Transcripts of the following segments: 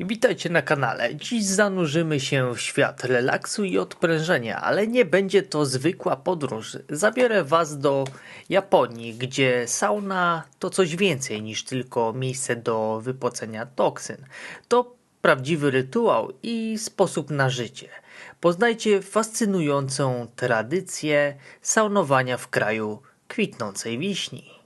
Witajcie na kanale. Dziś zanurzymy się w świat relaksu i odprężenia, ale nie będzie to zwykła podróż. Zabiorę Was do Japonii, gdzie sauna to coś więcej niż tylko miejsce do wypocenia toksyn. To prawdziwy rytuał i sposób na życie. Poznajcie fascynującą tradycję saunowania w kraju kwitnącej wiśni.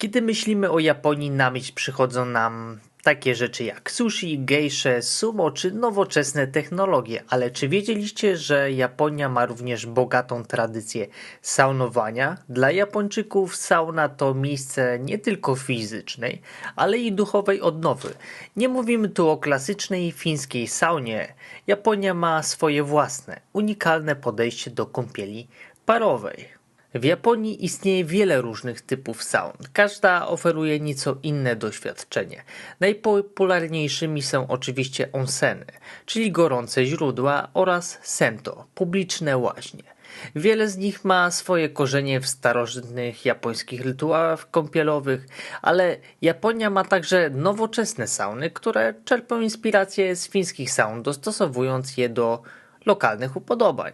Kiedy myślimy o Japonii, na myśl przychodzą nam takie rzeczy jak sushi, gejsze, sumo czy nowoczesne technologie. Ale czy wiedzieliście, że Japonia ma również bogatą tradycję saunowania? Dla Japończyków sauna to miejsce nie tylko fizycznej, ale i duchowej odnowy. Nie mówimy tu o klasycznej fińskiej saunie. Japonia ma swoje własne, unikalne podejście do kąpieli parowej. W Japonii istnieje wiele różnych typów saun. Każda oferuje nieco inne doświadczenie. Najpopularniejszymi są oczywiście onseny, czyli gorące źródła oraz sento, publiczne łaźnie. Wiele z nich ma swoje korzenie w starożytnych japońskich rytuałach kąpielowych, ale Japonia ma także nowoczesne sauny, które czerpią inspirację z fińskich saun, dostosowując je do lokalnych upodobań.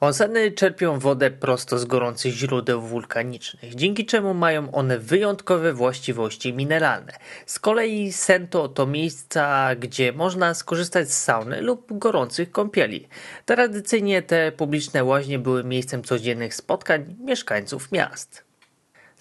Onseny czerpią wodę prosto z gorących źródeł wulkanicznych, dzięki czemu mają one wyjątkowe właściwości mineralne. Z kolei sento to miejsca, gdzie można skorzystać z sauny lub gorących kąpieli. Tradycyjnie te publiczne łaźnie były miejscem codziennych spotkań mieszkańców miast.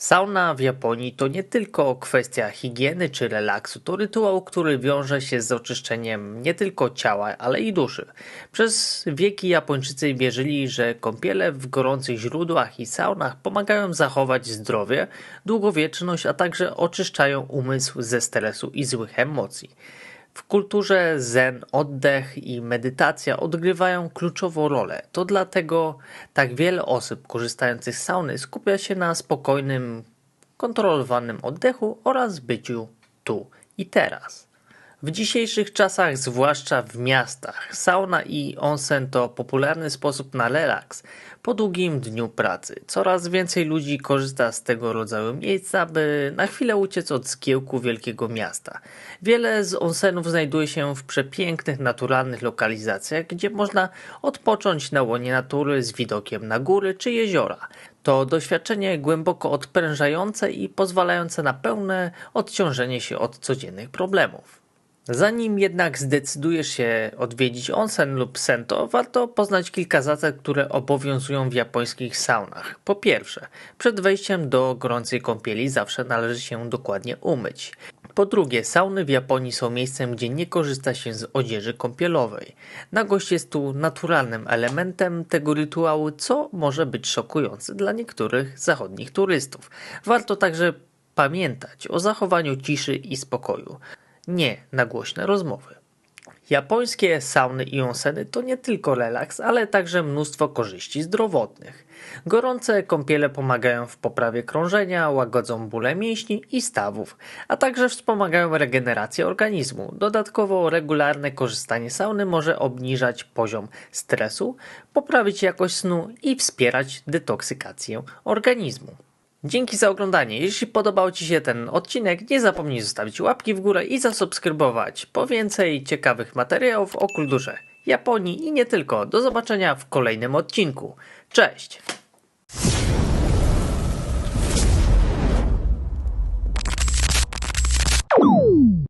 Sauna w Japonii to nie tylko kwestia higieny czy relaksu, to rytuał, który wiąże się z oczyszczeniem nie tylko ciała, ale i duszy. Przez wieki Japończycy wierzyli, że kąpiele w gorących źródłach i saunach pomagają zachować zdrowie, długowieczność, a także oczyszczają umysł ze stresu i złych emocji. W kulturze zen oddech i medytacja odgrywają kluczową rolę. To dlatego tak wiele osób korzystających z sauny skupia się na spokojnym, kontrolowanym oddechu oraz byciu tu i teraz. W dzisiejszych czasach, zwłaszcza w miastach, sauna i onsen to popularny sposób na relaks po długim dniu pracy. Coraz więcej ludzi korzysta z tego rodzaju miejsca, aby na chwilę uciec od zgiełku wielkiego miasta. Wiele z onsenów znajduje się w przepięknych, naturalnych lokalizacjach, gdzie można odpocząć na łonie natury z widokiem na góry czy jeziora. To doświadczenie głęboko odprężające i pozwalające na pełne odciążenie się od codziennych problemów. Zanim jednak zdecydujesz się odwiedzić onsen lub sento, warto poznać kilka zasad, które obowiązują w japońskich saunach. Po pierwsze, przed wejściem do gorącej kąpieli zawsze należy się dokładnie umyć. Po drugie, sauny w Japonii są miejscem, gdzie nie korzysta się z odzieży kąpielowej. Nagość jest tu naturalnym elementem tego rytuału, co może być szokujące dla niektórych zachodnich turystów. Warto także pamiętać o zachowaniu ciszy i spokoju nie na głośne rozmowy. Japońskie sauny i onseny to nie tylko relaks, ale także mnóstwo korzyści zdrowotnych. Gorące kąpiele pomagają w poprawie krążenia, łagodzą bóle mięśni i stawów, a także wspomagają regenerację organizmu. Dodatkowo regularne korzystanie sauny może obniżać poziom stresu, poprawić jakość snu i wspierać detoksykację organizmu. Dzięki za oglądanie. Jeśli podobał Ci się ten odcinek, nie zapomnij zostawić łapki w górę i zasubskrybować po więcej ciekawych materiałów o kulturze Japonii i nie tylko. Do zobaczenia w kolejnym odcinku. Cześć!